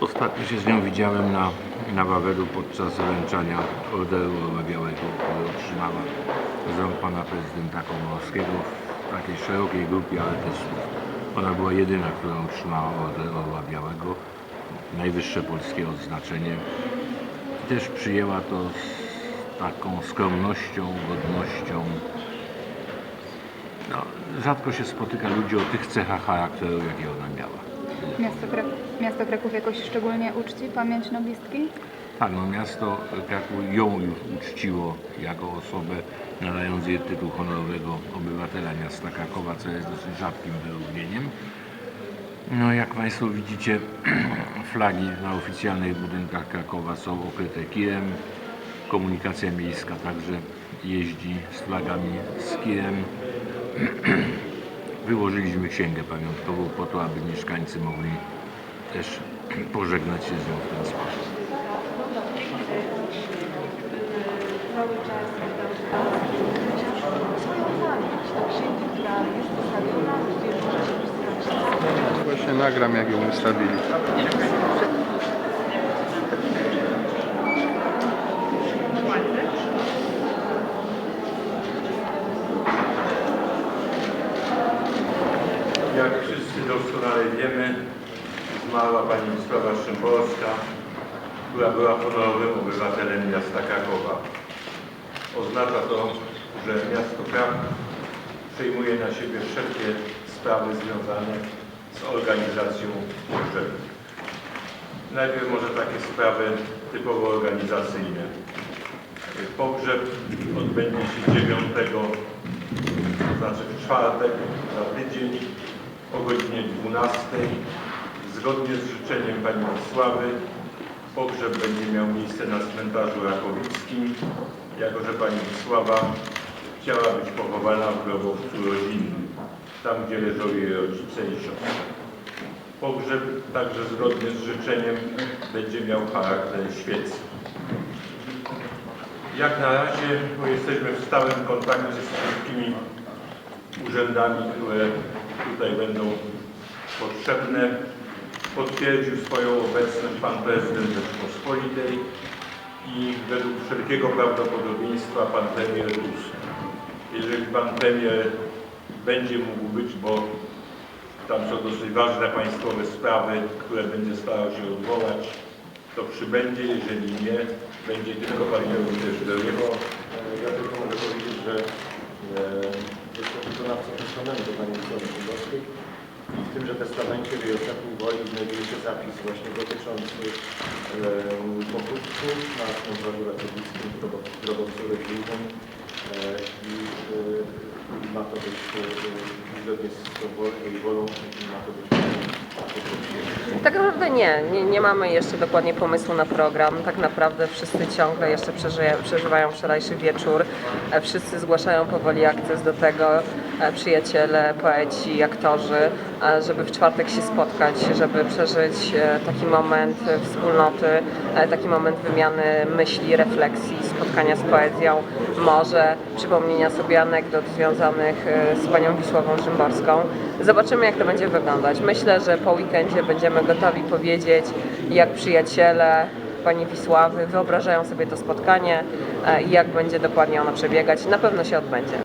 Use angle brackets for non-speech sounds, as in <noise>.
Ostatnio się z nią widziałem na, na Wawelu podczas wręczania Orderu Białego, który otrzymała z rąk pana prezydenta Komorowskiego w takiej szerokiej grupie artystów. Ona była jedyna, która otrzymała Order Orła Białego, najwyższe polskie odznaczenie. Też przyjęła to z taką skromnością, godnością. No, rzadko się spotyka ludzi o tych cechach charakteru, jakie ona miała. Miasto, Krak miasto Kraków jakoś szczególnie uczci pamięć noblistki? Tak, no miasto Kraków ją już uczciło jako osobę nadając jej tytuł honorowego obywatela miasta Krakowa, co jest dosyć rzadkim wyróżnieniem. No jak Państwo widzicie, <clears throat> flagi na oficjalnych budynkach Krakowa są okryte kirem. Komunikacja miejska także jeździ z flagami z kirem. <clears throat> Wyłożyliśmy księgę pamiątkową po to, aby mieszkańcy mogli też <clears throat> pożegnać się z nią w ten sposób. Właśnie nagram jak ją ustawili. Jak wszyscy doskonale wiemy, zmarła pani Wisława Szymborska, która była honorowym obywatelem miasta Krakowa. Oznacza to, że miasto Kraków przejmuje na siebie wszelkie sprawy związane z organizacją pogrzebu. Najpierw może takie sprawy typowo organizacyjne. Pogrzeb odbędzie się 9 to znaczy w czwartek za tydzień o godzinie 12. Zgodnie z życzeniem pani Wisławy pogrzeb będzie miał miejsce na cmentarzu Rakowickim, jako że pani Wisława chciała być pochowana w grobowcu rodzinnym, tam gdzie leżą jej rodzice i. Pogrzeb także zgodnie z życzeniem będzie miał charakter świecki. Jak na razie jesteśmy w stałym kontakcie z wszystkimi urzędami, które tutaj będą potrzebne. Potwierdził swoją obecność pan prezydent Rzeczpospolitej i według wszelkiego prawdopodobieństwa pan premier Tusk. Jeżeli pan premier będzie mógł być, bo tam są dosyć ważne państwowe sprawy, które będzie starał się odwołać, to przybędzie, jeżeli nie, będzie tylko pan też do niego. Ja tylko mogę powiedzieć, że e, jestem wykonawcą testamentu Pani Wisławy Szymborskiej i w tymże testamencie w jej ostatniej woli znajduje się zapis właśnie dotyczący pochówku na cmentarzu w grobowcu rodzinnym e, i e, ma to być zgodnie z jej wolą ma to być. Tak naprawdę nie. nie, nie mamy jeszcze dokładnie pomysłu na program. Tak naprawdę wszyscy ciągle jeszcze przeżywają wczorajszy wieczór. E, Wszyscy zgłaszają powoli akces do tego, przyjaciele, poeci, aktorzy, e, żeby w czwartek się spotkać, żeby przeżyć e, taki moment e, wspólnoty, e, taki moment wymiany myśli, refleksji, spotkania z poezją, może przypomnienia sobie anegdot związanych e, z panią Wisławą Szymborską. Zobaczymy, jak to będzie wyglądać. Myślę, że po weekendzie będziemy gotowi powiedzieć, jak przyjaciele pani Wisławy wyobrażają sobie to spotkanie e, i jak będzie dokładnie ono przebiegać. Na pewno się odbędzie.